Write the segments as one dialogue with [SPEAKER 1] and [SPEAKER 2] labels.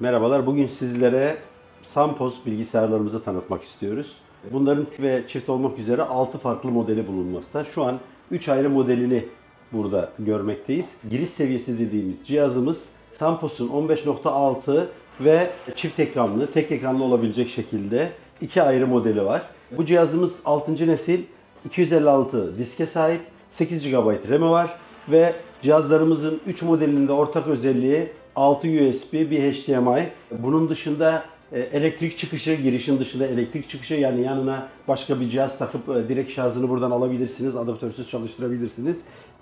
[SPEAKER 1] Merhabalar, bugün sizlere Sampos bilgisayarlarımızı tanıtmak istiyoruz. Bunların ve çift olmak üzere 6 farklı modeli bulunmakta. Şu an 3 ayrı modelini burada görmekteyiz. Giriş seviyesi dediğimiz cihazımız Sampos'un 15.6 ve çift ekranlı, tek ekranlı olabilecek şekilde iki ayrı modeli var. Bu cihazımız 6. nesil 256 diske sahip, 8 GB RAM'i var ve cihazlarımızın 3 modelinin de ortak özelliği 6 USB, bir HDMI. Bunun dışında e, elektrik çıkışı, girişin dışında elektrik çıkışı yani yanına başka bir cihaz takıp e, direkt şarjını buradan alabilirsiniz, adaptörsüz çalıştırabilirsiniz.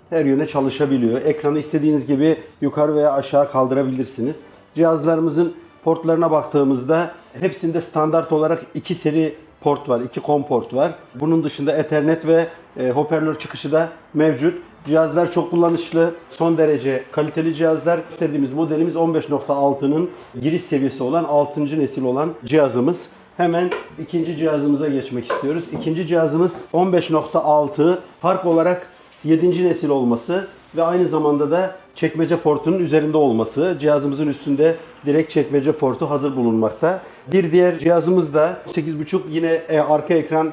[SPEAKER 1] Her yöne çalışabiliyor. Ekranı istediğiniz gibi yukarı veya aşağı kaldırabilirsiniz. Cihazlarımızın portlarına baktığımızda hepsinde standart olarak iki seri port var, iki COM port var. Bunun dışında Ethernet ve e, hoparlör çıkışı da mevcut. Cihazlar çok kullanışlı, son derece kaliteli cihazlar. İstediğimiz modelimiz 15.6'nın giriş seviyesi olan 6. nesil olan cihazımız. Hemen ikinci cihazımıza geçmek istiyoruz. İkinci cihazımız 15.6 fark olarak 7. nesil olması ve aynı zamanda da çekmece portunun üzerinde olması. Cihazımızın üstünde direkt çekmece portu hazır bulunmakta. Bir diğer cihazımız da 8.5 yine e, arka ekran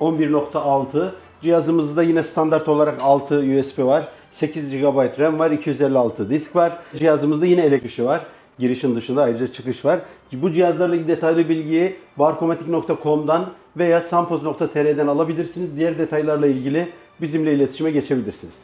[SPEAKER 1] 11.6. Cihazımızda yine standart olarak 6 USB var. 8 GB RAM var, 256 disk var. Cihazımızda yine elektrişi var. Girişin dışında ayrıca çıkış var. Bu cihazlarla ilgili detaylı bilgiyi barkomatik.com'dan veya sampoz.tr'den alabilirsiniz. Diğer detaylarla ilgili bizimle iletişime geçebilirsiniz.